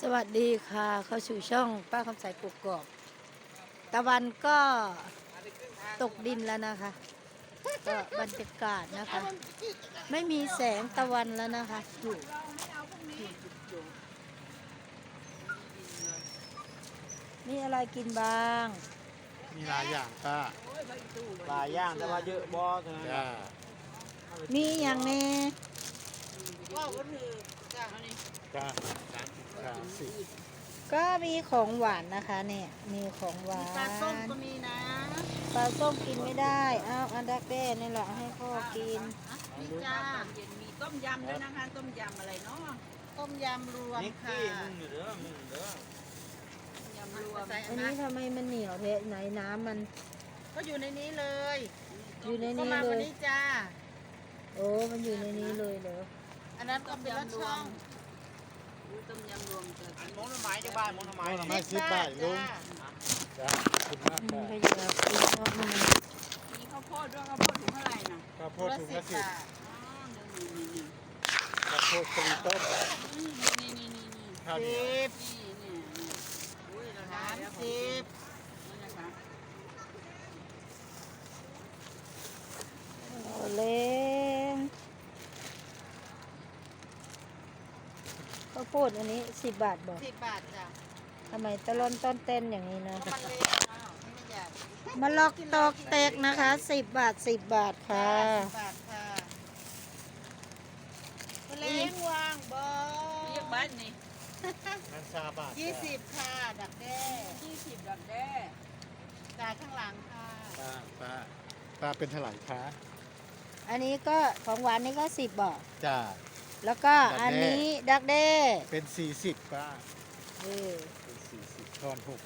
สวัสดีค่ะ เข้าสู่ช่องป้าคำใสกุกกอกตะวันก็ตกดินแล้วนะคะ ก็บรรยากาศนะคะ ไม่มีแสงตะวันแล้วนะคะอยู่มีอะไรกินบ้าง มีหลายอย่างป้าปลาย่างแต่ว่าเยอะบ่เท่านั้นจ้ามีอย่างแนี้ว่าก็คือจ้านี่จ้า สามสิบสามสิบก็มีของหวานนะคะเนี่ยมีของหวานปลาส้มก็มีนะปลาส้มกินไม่ได้อ้าวอันดักแด้นี่แหละให้พ่อกินนี่จ้าเย็นมีต้มยำด้วยนะคะต้มยำอะไรเนาะต้มยำรวมนิกค่ะกี้มึงอยู่เด้อมึงเด้อต้มยำรวมอันนี้ทำไมมันเหนียวเทะไหนน้ำมัน ก็อยู่ในนี้เลย อยู่ในก็นี้มาเลวันยนี้จ้าโอ้มันอยู่ในนี้เลยเหรออันนั้นก็เป็นรสช่อง ต้มยำรวมกันอันมงน้ำไม้จะบ้านมงน้ำไม้เอานี่ทำไมสิบบาทลุงจ้าจ้าขอบคุณมากอืมป้าก็อยากกินเพราะมันมีข้าวโพดด้วยข้าวโพดถุงเท่าไหร่น่ะข้าวโพตัวดละถุงสิละบสิบบาทอ๋อนี่นี่นี่ข้าวโพดตรีต้มนี่นี่นี่นี่ข้าวเหนีสิยวบ นี่นี่นี่อุ้ยราคา สาม แล้ว สิบ นี่นะคะ เอาเล้งข้าว โพดอันนี้สิบบาทบอกสิบบาทจ้ะทำไมตะลอนต้นเต้นอย่างนี้นะ เพราะมันเล็กอ้าวไม่ใหญ่มาล็อกตอกแตกนะคะสิบบาทสิบบาทค่ะ สิบบาทค่ะเล้งวางบอเรียกบ้านนี่นั่นซาบาทยี่สิบค่ะดักแด้ยี่สิบดอกแด้จ่ายข้างหลังค่ะป้าป้าป้าเป็นเท่าไหร่คะอันนี้ก็ของหวานนี่ก็สิบบาทจ้า แล้วก็ดักแด้อันนี้ดักแด้เป็นสี่สิบป้าเออเป็นสี่สิบทอนหก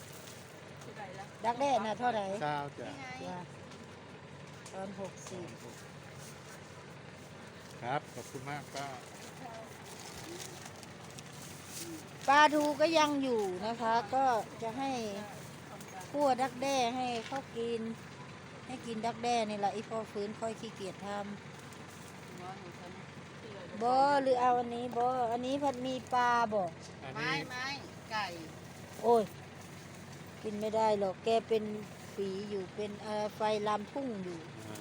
เท่าไหร่ละดักแด้น่ะเท่าไหร่เก้าจ้านี่ไงจ้ะตอนหกสิบครับ ขอบคุณมากป้าปลาทูก็ยังอยู่นะคะ ก็จะให้คั่วดักแด้ให้เขากิน ให้กินดักแด้นี่แหละไอ้พอฟื้นค่อยขี้เกียจทน้อยหนูฉันำ บอหรือเอาอันนี้บออันนี้พัดมีปลาบอกอันไม้นี้ไม้ไก่โอ้ย กินไม่ได้หรอกแกเป็นฝีอยู่เป็นเอ่อไฟลามพุ่งอยู่อ่า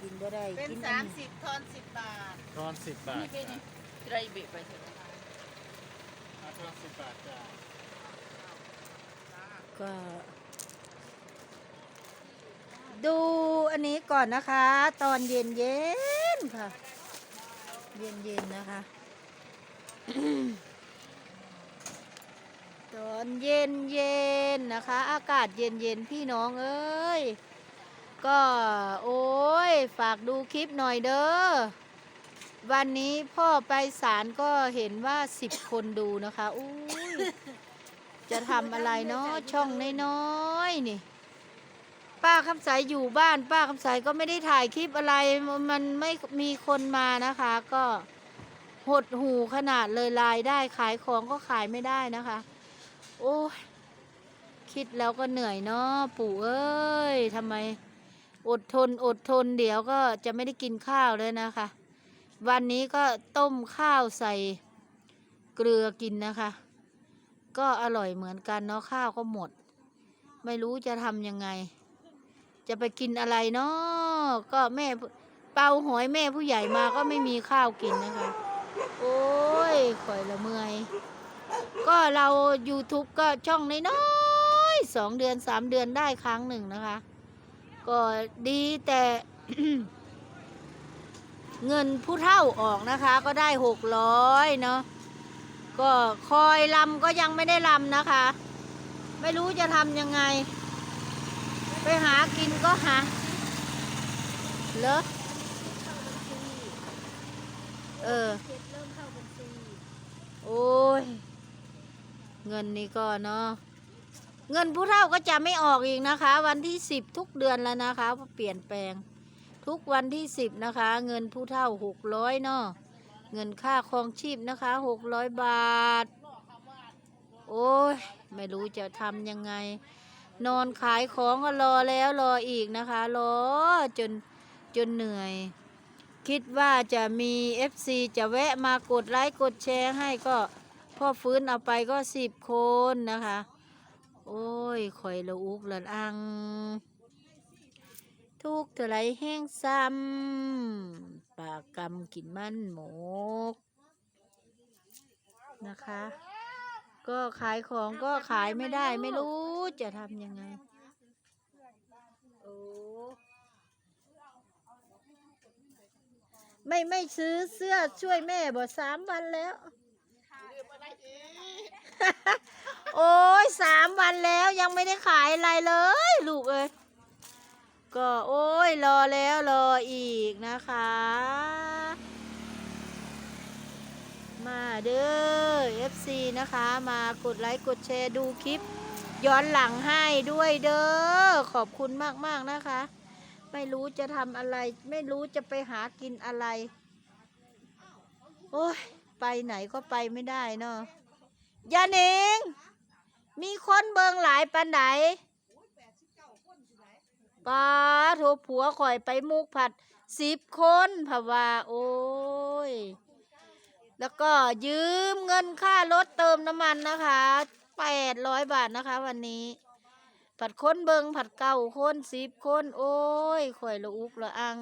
กินก็ได้เป็นกินสาอัมนสิบทอนสิบบาททอนสิบบาทนี่เป็นนี่ไตรเบะไปเถอะอ่าทอนสิบบาทจ้าก็ ดูอันนี้ก่อนนะคะ ตอนเย็นเย็นๆค่ะ เย็นเย็นๆนะคะ ตอนเย็นเย็นๆนะคะ อากาศเย็นเย็นๆพี่น้องเอ้ย ก็โอ้ยฝากดูคลิปหน่อยเด้อ วันนี้พ่อไปศาลก็เห็นว่าสิบคนดูนะคะอุ้ยจะทำอะไรเนาะช่องน้อยๆนี่ ป้าคำใสอยู่บ้านป้าคำใสก็ไม่ได้ถ่ายคลิปอะไรมันไม่มีคนมานะคะ ก็หดหูขนาดเลยรายได้ขายของก็ขายไม่ได้นะคะ โอ้ยคิดแล้วก็เหนื่อยเนาะปู่เอ้ยทำไม อดทนอดทนเดี๋ยวก็จะไม่ได้กินข้าวเลยนะคะ วันนี้ก็ต้มข้าวใส่เกลือกินนะคะ ก็อร่อยเหมือนกันเนาะข้าวก็หมด ไม่รู้จะทำยังไง จะไปกินอะไรเนาะก็แม่เป่าหอยแม่ผู้ใหญ่มาก็ไม่มีข้าวกินนะคะ โอ้ยข่อยละเมื่อย ก็เรา YouTube ก็ช่องน้อยๆสองเดือนสามเดือนได้ครั้งหนึ่งนะคะ ก็ดีแต่เงินผู้เท่าออกนะคะ ก็ได้หกร้อยเนาะก็คอยลำก็ยังไม่ได้ลำนะคะ ไม่รู้จะทำยังไง ไปหากินก็หาเหรอเออโอ้ย เงินนี่ก็เนาะ เงินผู้เฒ่าก็จะไม่ออกอีกนะคะ วันที่สิบทุกเดือนแล้วนะคะเพราะเปลี่ยนแปลง ทุกวันที่สิบนะคะ เงินผู้เฒ่าหกร้อยเนาะ เงินค่าครองชีพนะคะหกร้อยบาท โอ้ย ไม่รู้จะทำยังไง นอนขายของก็รอแล้วรออีกนะคะ รอจนจนเหนื่อย คิดว่าจะมี FC จะแวะมากดไลค์กดแชร์ให้ก็พ่อฟื้นเอาไปก็สิบคนนะคะ โอ้ยข่อยละอุกละอัง ทุกเท่าไรแห้งซ้ำปากกำกินมันหมกนะคะ ก็ขายของก็ขายไม่ได้ไม่รู้ จะทำยังไง โอ้ไม่ไม่ซื้อเสื้อช่วยแม่บ่สามวันแล้ว โอ้ยสามวันแล้วยังไม่ได้ขายอะไรเลย ลูกเอ้ยก็โอ้ยรอแล้วรออีกนะคะ มาเด้อ FC นะคะ มากดไลค์กดแชร์ดูคลิป ย้อนหลังให้ด้วยเด้อ ขอบคุณมาก ๆ นะคะ ไม่รู้จะทำอะไร ไม่รู้จะไปหากินอะไร โอ้ย ไปไหนก็ไปไม่ได้เนาะยาเนงมีคนเบิงหลายปันไหนป้าโทรผัวข่อยไปมุกผัดสิบคนพะว่าโอ้ย แล้วก็ยืมเงินค่ารถเติมน้ำมันนะคะ แปดร้อยบาทนะคะ วันนี้ ผัดค้นเบิงผัดเก่าคนสิบคนโอ้ยข่อยละอุกละอัง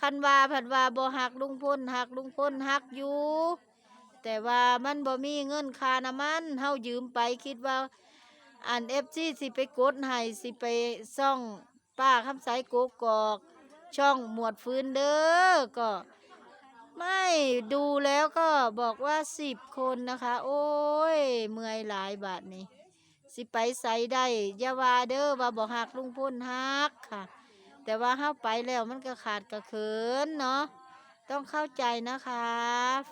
คันวาผัดวาบ่หักลุงพลหักลุงพลหักอยู่แต่ว่ามันบ่มีเงินคาน้ำมันเฮายืมไปคิดว่าอันเอฟซีสิไปกดให้สิไปซ่องป้าคำสายโกกอก ช่องหมวดฟื้นเด้อก็ ไม่ดูแล้วก็บอกว่าสิบคนนะคะ โอ้ย เมื่อยหลายบาทนี่สิไปใส่ได้ยาวาเด้อว่าบอกหักลุงพ่นหักค่ะ แต่ว่าเข้าไปแล้วมันก็ขาดกระเขินเนาะต้องเข้าใจนะคะ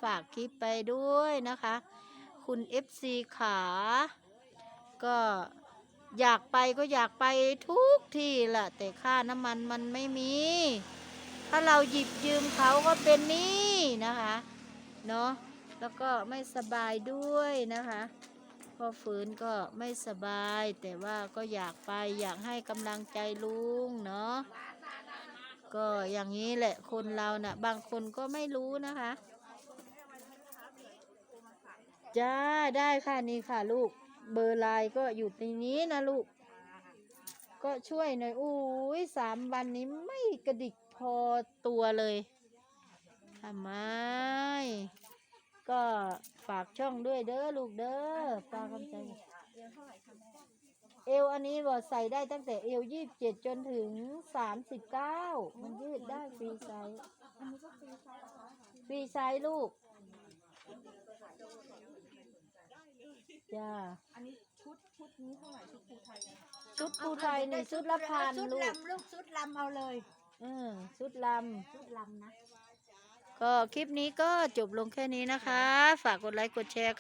ฝากคลิปไปด้วยนะคะ คุณ FC ขา ก็อยากไปก็อยากไปทุกที่แหละแต่ค่าน้ำมันมันไม่มี ถ้าเราหยิบยืมเขาก็เป็นหนี้นะคะเนาะแล้วก็ไม่สบายด้วยนะคะพอฝืนก็ไม่สบาย แต่ว่าก็อยากไปอยากให้กำลังใจลุงเนาะก็อย่างนี้แหละคนเรานะ่ะ บางคนก็ไม่รู้นะคะ จ้าได้ค่ะนี่ค่ะลูกเบอร์ไลน์ก็อยู่ในนี้นะลูก ก็ช่วยหน่อยอุ้ยสามวันนี้ไม่กระดิก พอตัวเลยทำไม ก็ฝากช่องด้วยเด้อลูกเด้อฝากคำใจเอวอันนี้บอกใส่ได้ตั้งแต่เอวยี่สิบเจ็ดจนถึงสามสิบเก้ามันยืดได้ฟรีไซส์ฟรีไซส์ลูกจ้าอันนี้ชุดชุดนี้เท่าไหร่ชุดภูไทยชุดภูไทยนี่ชุดละพันชุดลูกลำลูกชุดลำเอาเลย ออชุดลำชุดลำนะก็คลิปนี้ก็จบลงแค่นี้นะคะ ฝากกดไลค์กดแชร์